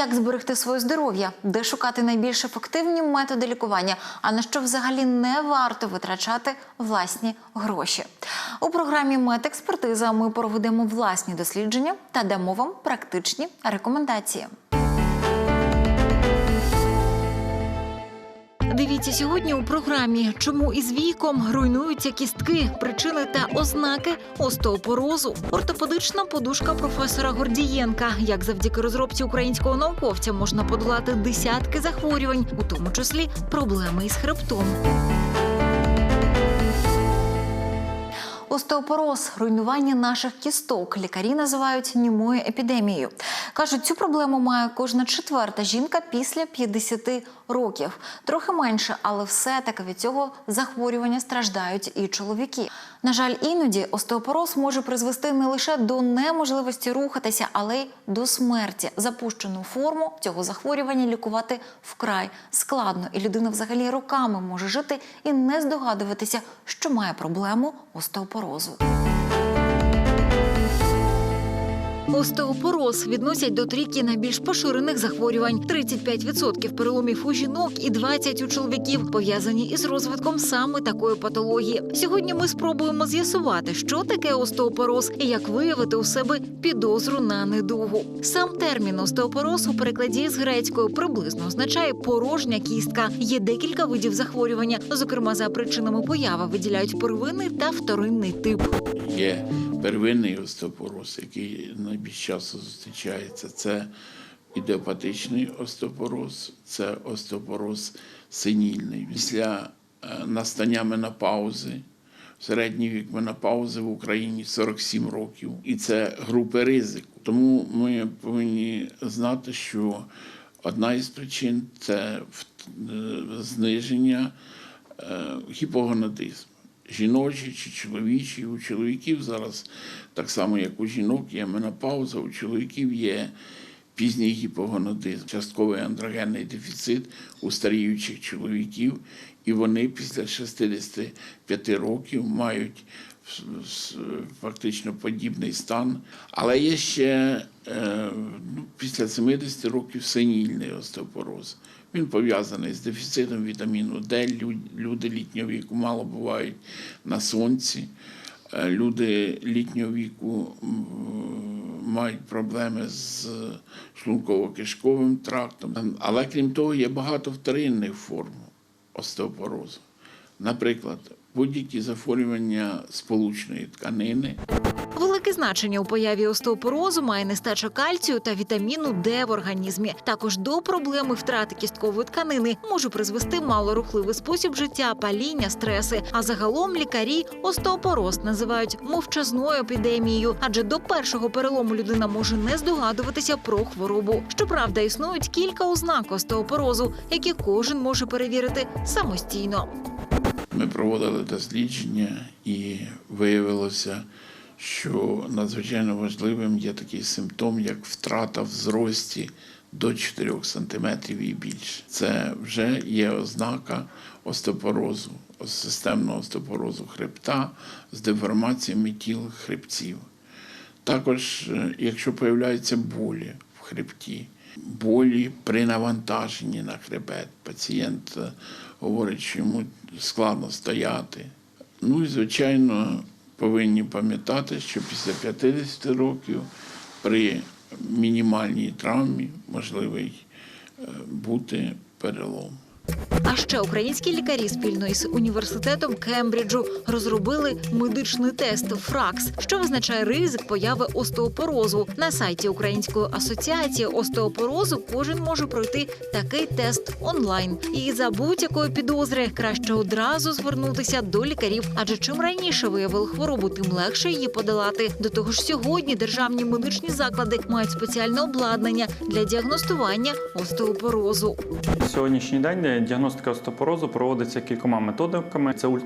Як зберегти своє здоров'я, де шукати найбільш ефективні методи лікування, а на що взагалі не варто витрачати власні гроші. У програмі Медекспертиза ми проведемо власні дослідження та дамо вам практичні рекомендації. Дивіться сьогодні у програмі, чому із віком руйнуються кістки, причини та ознаки остеопорозу. Ортопедична подушка професора Гордієнка. Як завдяки розробці українського науковця можна подолати десятки захворювань, у тому числі проблеми із хребтом. Остеопороз руйнування наших кісток лікарі називають німою епідемією. Кажуть, цю проблему має кожна четверта жінка після 50 років. Трохи менше, але все-таки від цього захворювання страждають і чоловіки. На жаль, іноді остеопороз може призвести не лише до неможливості рухатися, але й до смерті. Запущену форму цього захворювання лікувати вкрай складно, і людина взагалі роками може жити і не здогадуватися, що має проблему остеопорозу. decoroso. Остеопороз відносять до трійки найбільш поширених захворювань. 35% переломів у жінок і 20% у чоловіків пов'язані із розвитком саме такої патології. Сьогодні ми спробуємо з'ясувати, що таке остеопороз і як виявити у себе підозру на недугу. Сам термін остеопороз у перекладі з грецької приблизно означає порожня кістка. Є декілька видів захворювання. Зокрема, за причинами появи виділяють первинний та вторинний тип. Є первинний остеопороз, який найбільш часто зустрічається. Це ідеопатичний остеопороз, це остеопороз синільний. Після е, настання менопаузи, середній вік менопаузи в Україні 47 років. І це групи ризику. Тому ми повинні знати, що одна із причин це е, зниження е, гіпогонадизму. Жіночий чи чоловічий. У чоловіків зараз, так само як у жінок, є менопауза, у чоловіків є пізній гіпогонадизм, частковий андрогенний дефіцит у старіючих чоловіків, і вони після 65 років мають фактично подібний стан. Але є ще е, після 70 років синільний остеопороз. Він пов'язаний з дефіцитом вітаміну Д. Люди літнього віку мало бувають на сонці. Е, Люди літнього віку мають проблеми з шлунково-кишковим трактом. Але крім того, є багато вторинних форм остеопорозу. Наприклад, будь-які захворювання сполучної тканини, Велике значення у появі остеопорозу має нестача кальцію та вітаміну Д в організмі. Також до проблеми втрати кісткової тканини може призвести малорухливий спосіб життя, паління, стреси. А загалом лікарі остеопороз називають мовчазною епідемією, адже до першого перелому людина може не здогадуватися про хворобу. Щоправда, існують кілька ознак остеопорозу, які кожен може перевірити самостійно. Ми проводили дослідження і виявилося, що надзвичайно важливим є такий симптом, як втрата в зрості до 4 см і більше. Це вже є ознака остеопорозу, системного остеопорозу хребта з деформаціями тіл хребців. Також, е, якщо появляються болі в хребті, болі при навантаженні на хребет, пацієнт е, говорить, що йому складно стояти. Ну і, звичайно, повинні пам'ятати, що після 50 років при мінімальній травмі можливий е, бути перелом. А ще українські лікарі спільно із університетом Кембриджу розробили медичний тест ФРАКС, що визначає ризик появи остеопорозу. На сайті Української асоціації остеопорозу кожен може пройти такий тест онлайн. І за будь-якої підозри краще одразу звернутися до лікарів, адже чим раніше виявили хворобу, тим легше її подолати. До того ж, сьогодні державні медичні заклади мають спеціальне обладнання для діагностування остеопорозу. Сьогоднішній день діагностика остеопорозу проводиться кількома методиками: це ультра